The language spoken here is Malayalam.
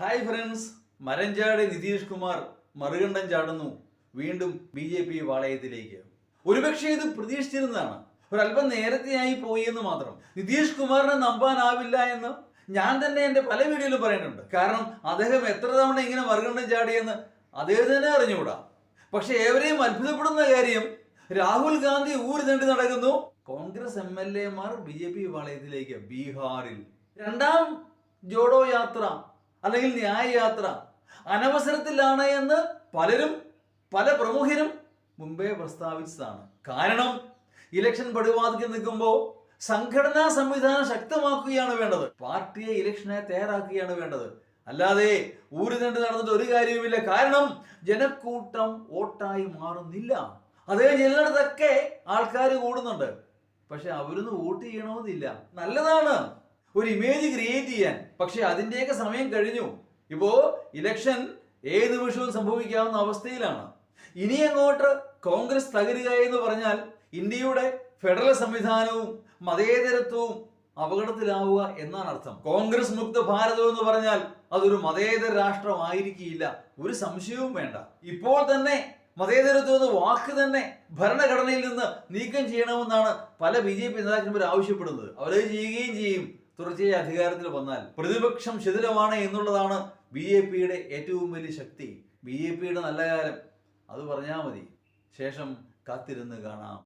ഹായ് ഫ്രണ്ട്സ് മരഞ്ചാടി നിതീഷ് കുമാർ മറുകണ്ഠം ചാടുന്നു വീണ്ടും ബി ജെ പി വാളയത്തിലേക്ക്. ഒരുപക്ഷെ ഇത് പ്രതീക്ഷിച്ചിരുന്നതാണ്. ഒരല്പം നേരത്തെയായി പോയി എന്ന് മാത്രം. നിതീഷ് കുമാറിനെ നമ്പാനാവില്ല എന്ന് ഞാൻ തന്നെ എന്റെ പല വീഡിയോയിലും പറയുന്നുണ്ട്. കാരണം അദ്ദേഹം എത്ര തവണ ഇങ്ങനെ മറുകണ്ഠം ചാടിയെന്ന് അദ്ദേഹം തന്നെ അറിഞ്ഞുകൂടാ. പക്ഷെ ഏവരെയും അത്ഭുതപ്പെടുന്ന കാര്യം രാഹുൽ ഗാന്ധി ഊര് നീണ്ടു നടക്കുന്നു കോൺഗ്രസ് എം എൽ എമാർ ബി ജെ പി വാളയത്തിലേക്ക് ബീഹാറിൽ. രണ്ടാം ജോഡോ യാത്ര അല്ലെങ്കിൽ ന്യായ യാത്ര അനവസരത്തിലാണ് എന്ന് പലരും പല പ്രമുഖരും മുമ്പേ പ്രസ്താവിച്ചതാണ്. കാരണം ഇലക്ഷൻ പടിവാതിക്കൽ നിൽക്കുമ്പോൾ സംഘടനാ സംവിധാനം ശക്തമാക്കുകയാണ് വേണ്ടത്. പാർട്ടിയെ ഇലക്ഷനെ തയ്യാറാക്കുകയാണ് വേണ്ടത്. അല്ലാതെ ഊര് നീണ്ടു നടന്നിട്ട് ഒരു കാര്യവുമില്ല. കാരണം ജനക്കൂട്ടം വോട്ടായി മാറുന്നില്ല. അതേ ചിലയിടത്തൊക്കെ ആൾക്കാർ കൂടുന്നുണ്ട്. പക്ഷെ അവരൊന്നും വോട്ട് ചെയ്യണമെന്നില്ല. നല്ലതാണ്. ഒരു ഇമേജ് ക്രിയേറ്റ് ചെയ്യാൻ. പക്ഷെ അതിന്റെയൊക്കെ സമയം കഴിഞ്ഞു. ഇപ്പോ ഇലക്ഷൻ ഏത് നിമിഷവും സംഭവിക്കാവുന്ന അവസ്ഥയിലാണ്. ഇനി അങ്ങോട്ട് കോൺഗ്രസ് തകരുക എന്ന് പറഞ്ഞാൽ ഇന്ത്യയുടെ ഫെഡറൽ സംവിധാനവും മതേതരത്വവും അപകടത്തിലാവുക എന്നാണ് അർത്ഥം. കോൺഗ്രസ് മുക്ത ഭാരതം എന്ന് പറഞ്ഞാൽ അതൊരു മതേതര രാഷ്ട്രമായിരിക്കില്ല. ഒരു സംശയവും വേണ്ട. ഇപ്പോൾ തന്നെ മതേതരത്വം എന്ന വാക്ക് തന്നെ ഭരണഘടനയിൽ നിന്ന് നീക്കം ചെയ്യണമെന്നാണ് പല ബി ജെ പി നേതാക്കന്മാർ ആവശ്യപ്പെടുന്നത്. അവരത് ചെയ്യുകയും ചെയ്യും. തുടർച്ചയായി അധികാരത്തിൽ വന്നാൽ പ്രതിപക്ഷം ശിഥിലമാണ് എന്നുള്ളതാണ് ബി ജെ പിയുടെ ഏറ്റവും വലിയ ശക്തി. ബി ജെ പിയുടെ നല്ല കാലം. അത് പറഞ്ഞാൽ മതി. ശേഷം കാത്തിരുന്ന് കാണാം.